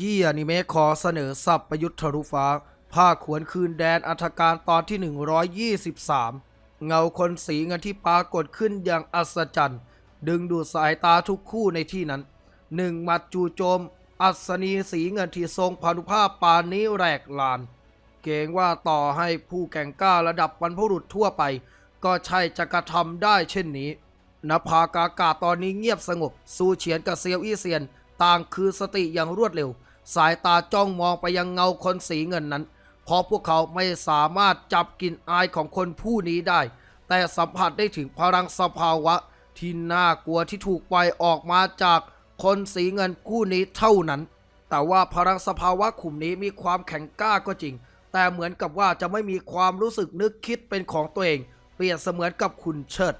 ยี้อนิเมะขอเสนอสับประยุทธ์ทะลุฟ้า ภาคขวนคืนแดนอัธการตอนที่ 123 เงาคนสีเงินที่ปรากฏขึ้นอย่างอัศจรรย์ ดึงดูดสายตาทุกคู่ในที่นั้นหนึ่งหมัดจูโจม อัศนีสีเงินที่ทรงพานุภาพปานนี้แรกลาน เกรงว่าต่อให้ผู้แก่งกล้าระดับบรรพบุรุษทั่วไป ก็ใช่จะกระทำได้เช่นนี้นภากากาตอนนี้เงียบสงบ สู้เฉียนกับเซียวอี้เซียน ต่างคือสติอย่างรวดเร็ว สายตาจ้องมองไปยังเงาคนสีเงินนั้น เพราะพวกเขาไม่สามารถจับกลิ่นอายของคนผู้นี้ได้ แต่สัมผัสได้ถึงพลังสภาวะ ที่น่ากลัวที่ถูกปล่อยออกมาจากคนสีเงินผู้นี้เท่านั้น แต่ว่าพลังสภาวะขุมนี้มีความแข็งกล้าก็จริง แต่เหมือนกับว่าจะไม่มีความรู้สึกนึกคิดเป็นของตัวเอง เปรียบเสมือนกับคุณเชิด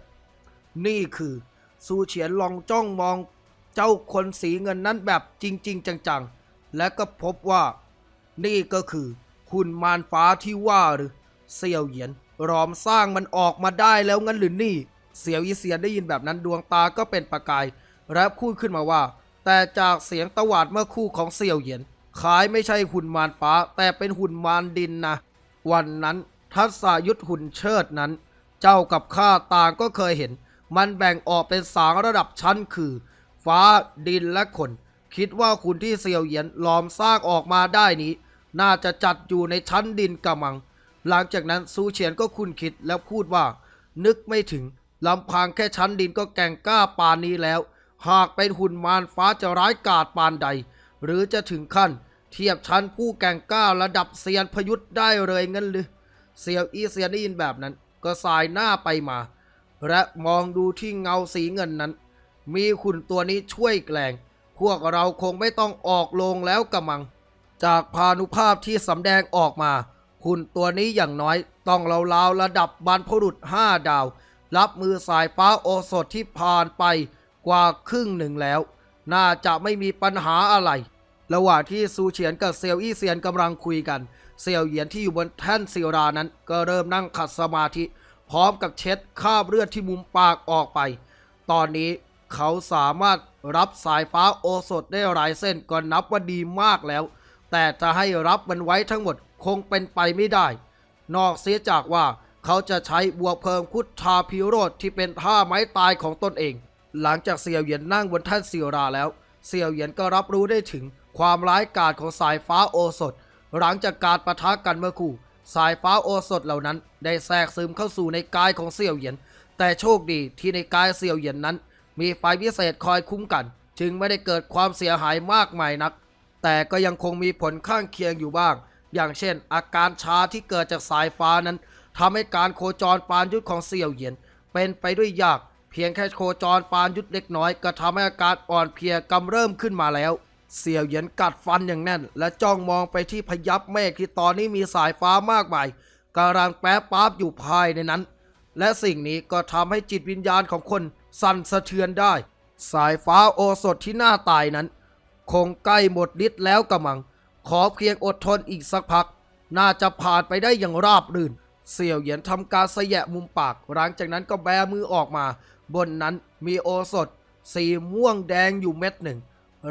นี่คือ ซูเฉียนลองจ้องมอง เจ้าคนสีเงินนั้นแบบจริง ๆ จังๆ และก็พบว่า นี่ก็คือคุณมารฟ้าที่ว่าหรือเสี่ยวเหยียนรอมสร้างมันออกมาได้แล้วงั้นหรือนี่ เสี่ยวอีเซียนได้ยินแบบนั้นดวงตาก็เป็นประกาย และพูดขึ้นมาว่า แต่จากเสียงตวาดเมื่อคู่ของเสี่ยวเหยียนคล้ายไม่ใช่หุ่นมารฟ้า แต่เป็นหุ่นมารดินนะวันนั้นทัศยุทธหุ่นเชิดนั้น เจ้ากับข้าต่างก็เคยเห็น มันแบ่งออกเป็นสางระดับชั้นคือ ฟ้าดินและคน คิดว่าคุณที่เซียวเหยียนหลอมสร้างออกมาได้นี้ น่าจะจัดอยู่ในชั้นดินกำมัง หลังจากนั้นซูเฉียนก็คุณคิดแล้วพูดว่า นึกไม่ถึงลำพังแค่ชั้นดินก็แก่งกล้าปานนี้แล้ว หากเป็นหุ่นมารฟ้าจะร้ายกาจปานใด หรือจะถึงขั้น เทียบชั้นผู้แก่งกล้าระดับเซียนพยุทธ์ได้เลยงั้นหรือเซียวอีเซียนได้ยินแบบนั้น ก็สายหน้าไปมา และมองดูที่เงาสีเงินนั้น มีหุ่นตัวนี้ช่วยแกล้งพวกเราคงไม่ต้องออกโรงแล้วกระมัง จากพานุภาพที่สำแดงออกมา หุ่นตัวนี้อย่างน้อยต้องราวๆระดับบรรพบุรุษห้าดาว รับมือสายฟ้าโอสถที่ผ่านไปกว่าครึ่งหนึ่งแล้ว น่าจะไม่มีปัญหาอะไร ระหว่างที่ซูเฉียนกับเซียวอี้เซียนกำลังคุยกัน เซียวเหยียนที่อยู่บนแท่นศิรานั้น ก็เริ่มนั่งขัดสมาธิ พร้อมกับเช็ดคราบเลือดที่มุมปากออกไป ตอนนี้ เขาสามารถรับสายฟ้าโอสถได้หลายเส้นก็นับว่าดีมากแล้ว แต่จะให้รับมันไว้ทั้งหมดคงเป็นไปไม่ได้ นอกเสียจากว่าเขาจะใช้บัวเพิงพุทาพิโรธที่เป็นท่าไม้ตายของตนเอง หลังจากเสี่ยวเหยียนนั่งบนแท่นศิราแล้ว เสี่ยวเหยียนก็รับรู้ได้ถึงความร้ายกาจของสายฟ้าโอสถ หลังจากการประทะกันเมื่อคู่ สายฟ้าโอสถเหล่านั้น ได้แทรกซึมเข้าสู่ในกายของเสี่ยวเหยียน แต่โชคดีที่ในกายเสี่ยวเหยียนนั้น มีไฟพิเศษคอยคุ้มกัน จึงไม่ได้เกิดความเสียหายมากมายนัก แต่ก็ยังคงมีผลข้างเคียงอยู่บ้าง อย่างเช่น อาการชาที่เกิดจากสายฟ้านั้นทำให้การโคจรปานยุทธของเสี่ยวเหยียน เป็นไปด้วยยาก เพียงแค่โคจรปานยุทธเล็กน้อย ก็ทำให้อาการอ่อนเพลียกำเริ่มขึ้นมาแล้วเสี่ยวเหยียนกัดฟันอย่างแน่น และจ้องมองไปที่พยับเมฆที่ตอนนี้มีสายฟ้ามากมายกำลังแปรปราบอยู่ภายในนั้น และสิ่งนี้ก็ทำให้จิตวิญญาณของคน สั่นสะเทือนได้ สายฟ้าโอสถที่หน้าตายนั้น คงใกล้หมดฤทธิ์แล้วกระมัง ขอเพียงอดทนอีกสักพัก น่าจะผ่านไปได้อย่างราบรื่น เสี่ยวเหยียนทำการเสยะมุมปาก หลังจากนั้นก็แบมือออกมา บนนั้นมีโอสถ สีม่วงแดงอยู่เม็ดหนึ่ง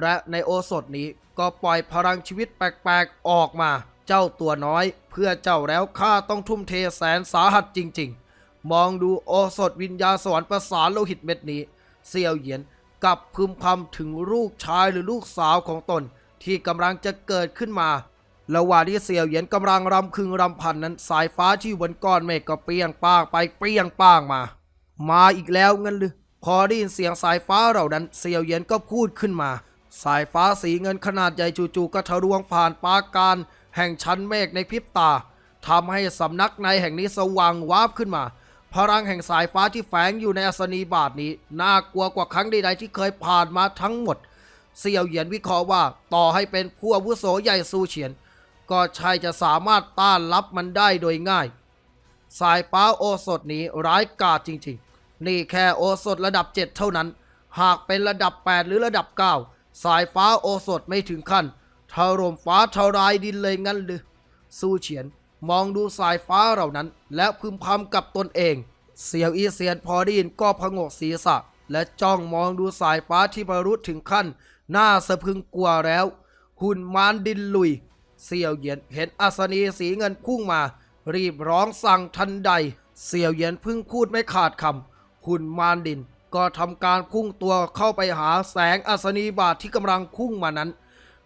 และในโอสถนี้ก็ปล่อยพลังชีวิตแปลกๆออกมา เจ้าตัวน้อย เพื่อเจ้าแล้วข้าต้องทุ่มเทแสนสาหัสจริง ๆ มองดูโอสถวิญญาสวรรค์ประสานโลหิตเม็ดนี้เสี่ยวเหยียนกับพึมพำถึงลูกชายหรือลูกสาวของตน ที่กำลังจะเกิดขึ้นมาระหว่างที่เสี่ยวเหยียนกำลังรำพึงรำพันนั้น สายฟ้าที่อยู่บนก้อนเมฆก็เปรี้ยงป้างไปเปรี้ยงป้างมา มาอีกแล้วงั้นหรือพอได้ยินเสียงสายฟ้าเหล่านั้น เสี่ยวเหยียนก็พูดขึ้นมา สายฟ้าสีเงินขนาดใหญ่จู่ๆก็ทะลวงผ่านปาการ แห่งชั้นเมฆในพริบตาทำให้สำนักในแห่งนี้สว่างวาบขึ้นมา พลังแห่งสายฟ้าที่แฝงอยู่ในอัศนีบาทนี้ น่ากลัวกว่าครั้งใดๆที่เคยผ่านมาทั้งหมด เสี่ยวเหยียนวิเคราะห์ว่า ต่อให้เป็นผู้อาวุโสใหญ่ซูเฉียน ก็ใช่จะสามารถต้านรับมันได้โดยง่าย สายฟ้าโอสถนี้ร้ายกาจจริงๆ นี่แค่โอสถระดับ 7 เท่านั้น หากเป็นระดับ 8 หรือระดับ 9 สายฟ้าโอสถไม่ถึงขั้นถล่มฟ้าทลายดินเลยงั้นหรือซูเฉียน มองดูสายฟ้าเหล่านั้น และพึมพำกับตนเอง เสี่ยวอีเซียนพอได้ยินก็พงกศีรษะ และจ้องมองดูสายฟ้าที่บรรลุถึงขั้น หน่าสะพึงกลัวแล้ว หุ่นมารดินลุย เสี่ยวเหยียนเห็นอัศนีสีเงินพุ่งมา รีบร้องสั่งทันใด เสี่ยวเหยียนเพิ่งพูดไม่ขาดคำหุ่นมารดินก็ทำการพุ่งตัวเข้าไปหาแสงอัศนีบาทที่กำลังพุ่งมานั้น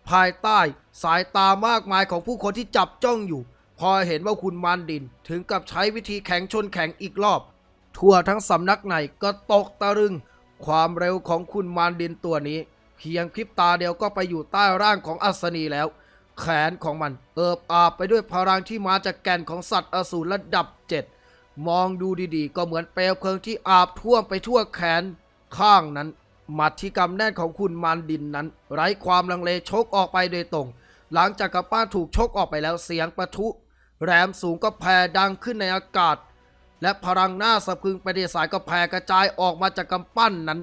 ภายใต้สายตามากมายของผู้คนที่จับจ้องอยู่ พอเห็นว่าคุณมารดินถึงกับใช้วิธีแข็งชนแข็งอีกรอบ ทั่วทั้งสำนักไหนก็ตกตะลึง ความเร็วของคุณมารดินตัวนี้ เพียงพริบตาเดียวก็ไปอยู่ใต้ร่างของอัศนีแล้ว แขนของมันเอิบอาบไปด้วยพลังที่มาจากแก่นของสัตว์อสูรระดับเจ็ดมองดูดีๆ ก็เหมือนเปลวเพลิงที่อาบท่วมไปทั่วแขนข้างนั้นหมัดที่กำแน่นของคุณมารดินนั้น ไร้ความลังเลชกออกไปโดยตรง หลังจากกระป้านถูกชกออกไปแล้วเสียงประทุ แรมสูงก็แผ่ดังขึ้นในอากาศ และพลังหน้าสะพึงไปในสายก็แผ่กระจายออกมาจากกำปั้นนั้น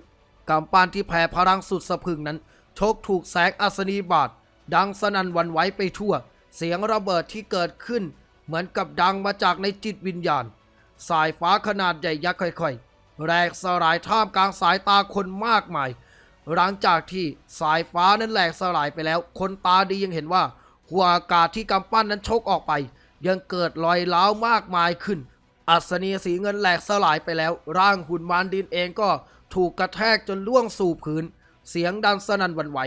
กำปั้นที่แผ่พลังสุดสะพึงนั้นชกถูกแสงอัศนีบาทดังสนั่นวันไหวไปทั่ว เสียงระเบิดที่เกิดขึ้น เหมือนกับดังมาจากในจิตวิญญาณ สายฟ้าขนาดใหญ่ยักษ์ค่อยๆ แรกสลายท่ามกลางสายตาคนมากมาย หลังจากที่สายฟ้านั้นแหลกสลายไปแล้ว คนตาดียังเห็นว่าหัวอากาศที่กำปั้นนั้นชกออกไป ยังเกิดรอยร้าวมากมายขึ้น อัศนีสีเงินแหลกสลายไปแล้ว ร่างหุ่นมารดินเองก็ถูกกระแทกจนล่วงสู่พื้น เสียงดังสนั่นหวันไหว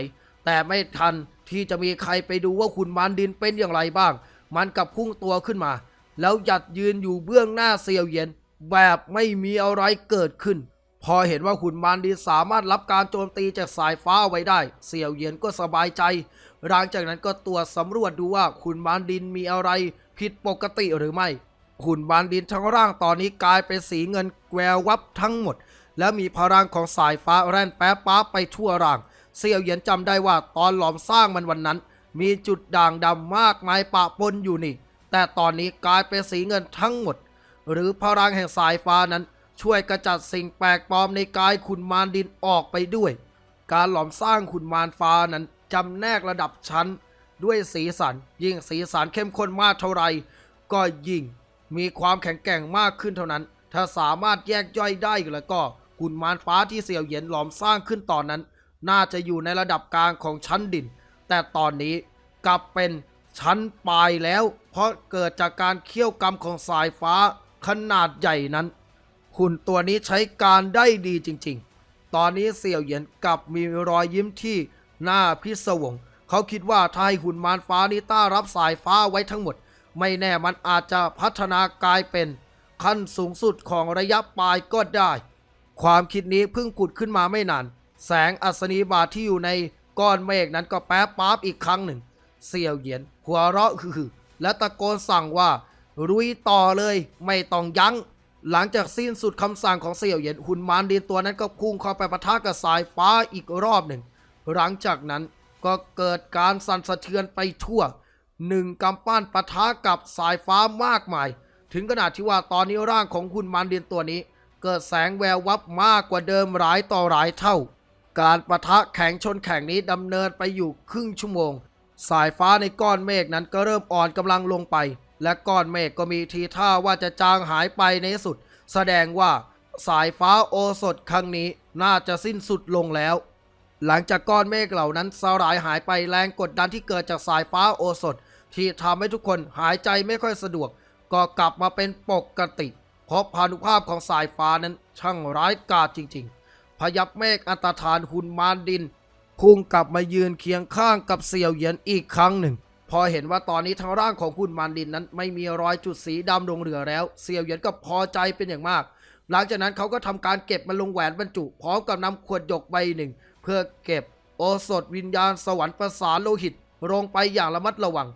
แต่ไม่ทันที่จะมีใครไปดูว่าหุ่นมารดินเป็นอย่างไรบ้าง มันกลับพุ่งตัวขึ้นมา แล้วหยัดยืนอยู่เบื้องหน้าเซียวเย็น แบบไม่มีอะไรเกิดขึ้น พอเห็นว่าหุ่นมารดินสามารถรับการโจมตีจากสายฟ้าไว้ได้ เสี่ยวเหยียนก็สบายใจ หลังจากนั้นก็ตรวจสำรวจดูว่าขุนมารดินมีอะไร ผิดปกติหรือไม่ขุนมารดินทั้งร่างตอนนี้กลายเป็นสีเงินแวววับทั้งหมด และมีพลังของสายฟ้าแร่นแป๊ป๊าไปทั่วร่าง เสี่ยวเหยียนจำได้ว่าตอนหลอมสร้างมันวันนั้น มีจุดด่างดำมากมายปะปนอยู่นี่ แต่ตอนนี้กลายเป็นสีเงินทั้งหมด หรือพลังแห่งสายฟ้านั้น ช่วยกระจัดสิ่งแปลกปลอมในกายขุนมารดินออกไปด้วย การหลอมสร้างขุนมารฟ้านั้นจำแนกระดับชั้นด้วยสีสัน ยิ่งสีสันเข้มข้นมากเท่าไร ก็ยิ่งมีความแข็งแกร่งมากขึ้นเท่านั้น ถ้าสามารถแยกย่อยได้แล้วก็ขุนมารฟ้าที่เสี่ยวเหยียนหลอมสร้างขึ้นตอนนั้น น่าจะอยู่ในระดับกลางของชั้นดิน แต่ตอนนี้กลับเป็นชั้นปลายแล้ว เพราะเกิดจากการเคี่ยวกรรมของสายฟ้าขนาดใหญ่นั้น หุ่นตัวนี้ใช้การได้ดีจริงๆ ตอนนี้เสี่ยวเหยียนกลับมีรอยยิ้มที่หน้าพิศวง เขาคิดว่าถ้าให้หุ่นมารฟ้านี้ต้ารับสายฟ้าไว้ทั้งหมด ไม่แน่มันอาจจะพัฒนากลายเป็น ขั้นสูงสุดของระยะปลายก็ได้ ความคิดนี้เพิ่งผุดขึ้นมาไม่นาน แสงอัศนีบาทที่อยู่ในก้อนเมฆนั้นก็แป๊บป๊าบอีกครั้งหนึ่ง เสี่ยวเหยียนหัวเราะฮือและตะโกนสั่งว่ารุยต่อเลยไม่ต้องยัง้ง หลังจากสิ้นสุดคำสั่งของเสี่ยวเหยียนหุ่นมารดินตัวนั้นก็พุ่งเข้าไปปะทะกับสายฟ้าอีกรอบหนึ่ง หลังจากนั้นก็เกิดการสั่นสะเทือนไปทั่วหนึ่งกำปั้นปะทะกับสายฟ้ามากมาย ถึงขนาดที่ว่าตอนนี้ร่างของหุ่นมารดินตัวนี้ เกิดแสงแวววับมากกว่าเดิมหลายต่อหลายเท่า การปะทะแข่งชนแข่งนี้ดำเนินไปอยู่ครึ่งชั่วโมง สายฟ้าในก้อนเมฆนั้นก็เริ่มอ่อนกำลังลงไปและก้อนเมฆก็มีทีท่าว่าจะจางหายไปในสุด แสดงว่าสายฟ้าโอสถครั้งนี้น่าจะสิ้นสุดลงแล้ว หลังจากก้อนเมฆเหล่านั้นสลายหายไปแรงกดดันที่เกิดจากสายฟ้าโอสถ ที่ทำให้ทุกคนหายใจไม่ค่อยสะดวก ก็กลับมาเป็นปกติเพราะพานุภาพของสายฟ้านั้นช่างร้ายกาจจริง ๆ พยับเมฆอันตรธานหุ่นมารดินพุ่งกลับมายืนเคียงข้างกับเสี่ยวเหยียนอีกครั้งหนึ่ง พอเห็นว่าตอนนี้ทั้งร่างของหุ่นมารดินนั้น ไม่มีรอยจุดสีดำลงเหลือแล้วเสี่ยวเหยียนก็พอใจเป็นอย่างมาก หลังจากนั้นเขาก็ทำการเก็บมันลงแหวนบรรจุ พร้อมกับนำขวดหยกใบหนึ่ง เพื่อเก็บโอสถวิญญาณสวรรค์ประสานโลหิตลงไปอย่างระมัดระวัง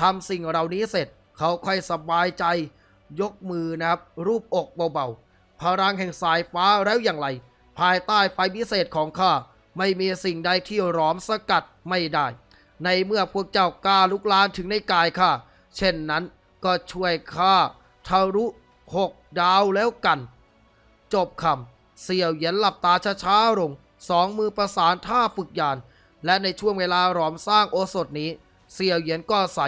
ทำสิ่งเหล่านี้เสร็จ เขาค่อยสบายใจ ยกมือนะครับ รูปอกเบาๆพลังแห่งสายฟ้าแล้วอย่างไร ภายใต้ไฟพิเศษของข้าไม่มีสิ่งใดที่หลอมสกัดไม่ได้ ในเมื่อพวกเจ้ากล้าลุกลานถึงในกายข้าเช่นนั้นก็ช่วยข้าทะลุหกดาวแล้วกัน จบคำเสี่ยวเหยียนหลับตาช้าๆลงสองมือประสานท่าฝึกยาน และในช่วงเวลาหลอมสร้างโอสถนี้ เสี่ยวเหยียนก็ใส่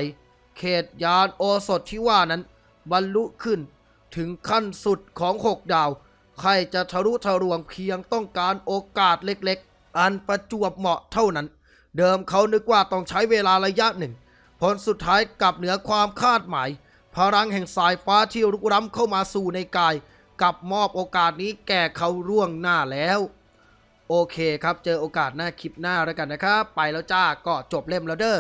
เขตยานโอสถที่ว่านั้น บรรลุขึ้น ถึงขั้นสุดของหกดาว ใครจะทะลุทะลวงเพียงต้องการโอกาสเล็กๆ อันประจวบเหมาะเท่านั้น เดิมเขานึกว่าต้องใช้เวลาระยะหนึ่ง ผลสุดท้ายกลับเหนือความคาดหมาย พลังแห่งสายฟ้าที่รุกร้ำเข้ามาสู่ในกายกลับมอบโอกาสนี้แก่เขาร่วงหน้าแล้ว โอเคครับเจอโอกาสหน้าคลิปหน้าแล้วกันนะครับ ไปแล้วจ้าก็จบเล่มแล้วเด้อ